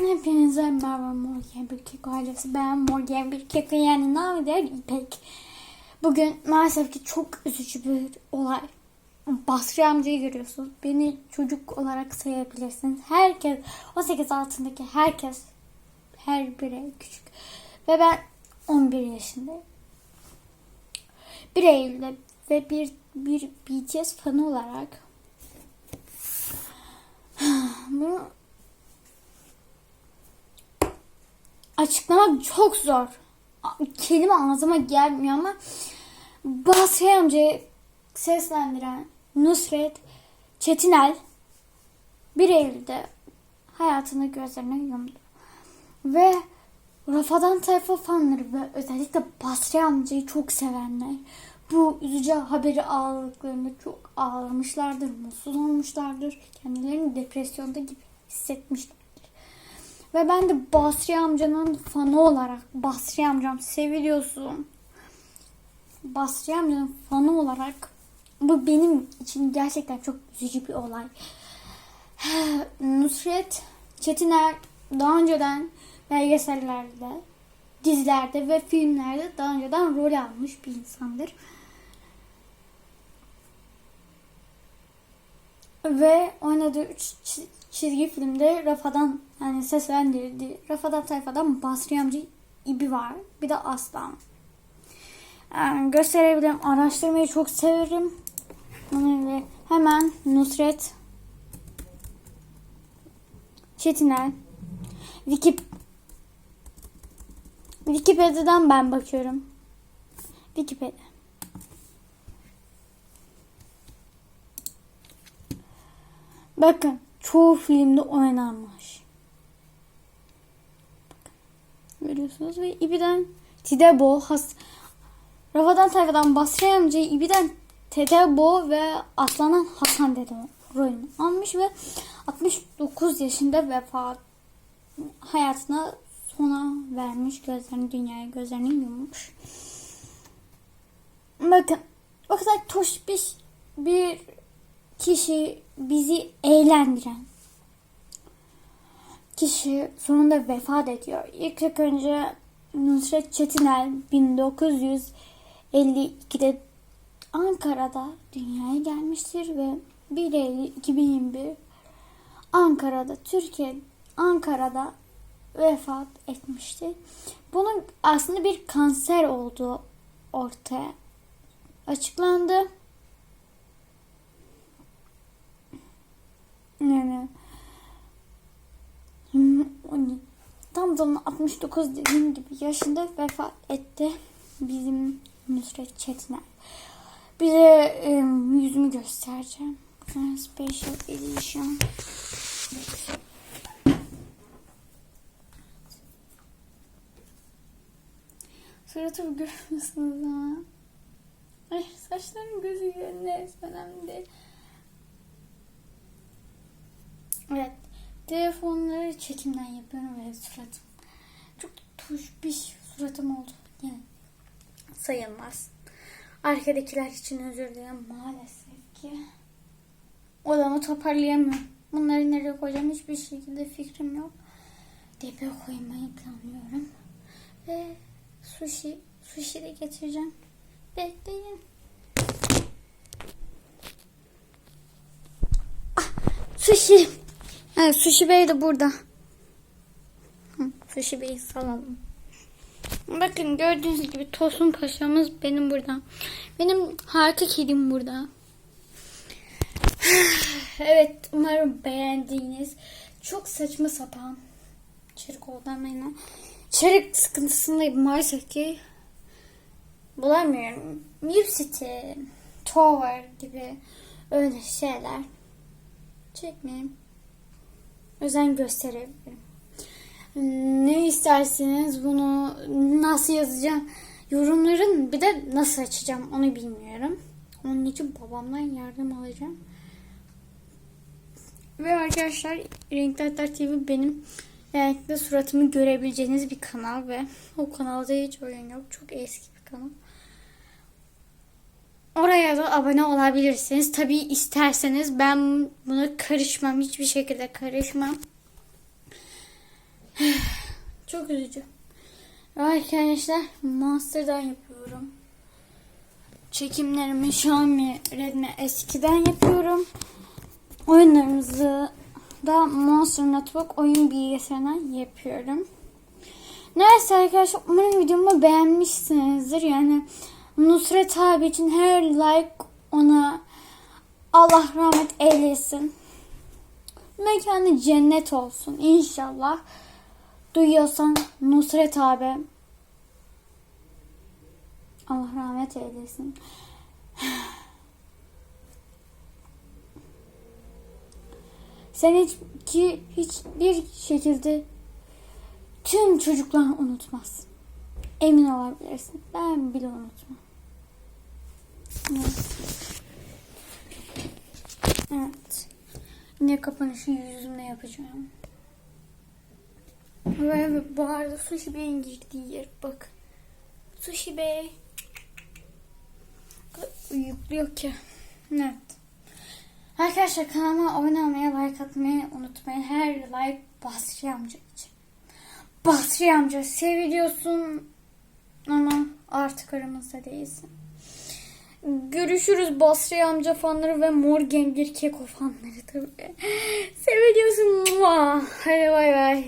Hepinize merhaba Morgan bir kek ailesi. Ben Morgan bir kek ve yani navider İpek. Bugün maalesef ki çok üzücü bir olay. Basri amcayı görüyorsunuz. Beni çocuk olarak sayabilirsiniz. Herkes, 18 altındaki herkes, her biri küçük. Ve ben 11 yaşındayım. 1 Eylül'de ve bir, bir BTS fanı olarak bunu açıklamak çok zor. Kelime ağzıma gelmiyor ama Basri amcayı seslendiren Nusret Çetinel 1 Eylül'de hayatını gözlerine yumdu. Ve Rafadan tayfa fanları ve özellikle Basri amcayı çok sevenler bu üzücü haberi aldıklarında çok ağlamışlardır, mutsuz olmuşlardır. Kendilerini depresyonda gibi hissetmişlerdir. Ve ben de Basri amcanın fanı olarak Basri amcam seviliyorsun. Basri amcanın fanı olarak bu benim için gerçekten çok üzücü bir olay. Nusret Çetiner daha önceden belgesellerde, dizilerde ve filmlerde daha önceden rol almış bir insandır. Ve oynadığı üç çizgi filmde Rafa'dan yani seslendirildi. Rafa'dan tayfadan Basri amca İbi var. Bir de Aslan. Yani gösterebilirim. Araştırmayı çok severim. Hemen Nusret Çetiner Wikip Wikipedia'dan ben bakıyorum. Wikipedia. Bakın çoğu filmde oynanmış. Bakın, görüyorsunuz ve İbi'den Tidebo, Has Rafadan Tayfa'dan Basri amca İbi'den Tedebo ve Aslan'dan Hasan dede rolünü almış ve 69 yaşında vefat hayatına sona vermiş gözlerini dünyaya gözlerini yummuş. Bakın o kadar toş bir, bir kişi bizi eğlendiren kişi sonunda vefat ediyor. İlk önce Nusret Çetinel 1952'de Ankara'da dünyaya gelmiştir ve 1 Eylül 2021 Ankara'da Türkiye Ankara'da vefat etmişti. Bunun aslında bir kanser olduğu ortaya açıklandı. Yani tam zaman 69 dediğim gibi yaşında vefat etti bizim Nusret Çetiner. Bize yüzümü göstereceğim. Special Edition. Suratımı görüyorsunuz ama. Ay saçlarım gözüküyor neyse önemli değil. Evet. Telefonları çekimden yapıyorum ve suratım. Çok tuş bir suratım oldu. Yani sayılmaz. Arkadakiler için özür dilerim maalesef ki. Odamı toparlayamıyorum. Bunları nereye koyacağım hiçbir şekilde fikrim yok. Depe koymayı planlıyorum. Ve sushi, sushi de getireceğim. Bekleyin. Ah, sushi. Evet, sushi bey de burada. Sushi bey salalım. Bakın gördüğünüz gibi Tosun Paşa'mız benim burada. Benim harika kedim burada. Evet umarım beğendiğiniz çok saçma sapan içerik oldu ama içerik sıkıntısındayım maalesef ki bulamıyorum. Mute City, Tower gibi öyle şeyler çekmeyeyim. Özen gösterebilirim. Ne isterseniz bunu nasıl yazacağım yorumların bir de nasıl açacağım onu bilmiyorum. Onun için babamdan yardım alacağım. Ve arkadaşlar Renkli Hatlar TV benim renkli suratımı görebileceğiniz bir kanal ve o kanalda hiç oyun yok. Çok eski bir kanal. Oraya da abone olabilirsiniz. Tabii isterseniz ben buna karışmam. Hiçbir şekilde karışmam. Çok üzücü. Arkadaşlar Master'dan yapıyorum. Çekimlerimi Xiaomi Redmi S2'den yapıyorum. Oyunlarımızı da Monster Network oyun bilgisayarından yapıyorum. Neyse arkadaşlar umarım videomu beğenmişsinizdir. Yani Nusret abi için her like ona Allah rahmet eylesin. Mekanı cennet olsun inşallah. Duyuyorsan Nusret abi Allah rahmet eylesin. Sen hiç ki hiçbir şekilde tüm çocuklar unutmaz. Emin olabilirsin. Ben bile unutmam. Evet. Yine kapanışı yüzümle yapacağım. Ve bu arada Sushi Bey'in girdiği yer bak. Sushi Bey. Yüklüyor ki. Evet. Arkadaşlar kanalıma abone olmayı, like atmayı unutmayın. Her like Basri amca için. Basri amca seviyorsun ama artık aramızda değilsin. Görüşürüz Basri amca fanları ve Morgan bir keko fanları tabii. Seviyorsun. Hadi bay bay.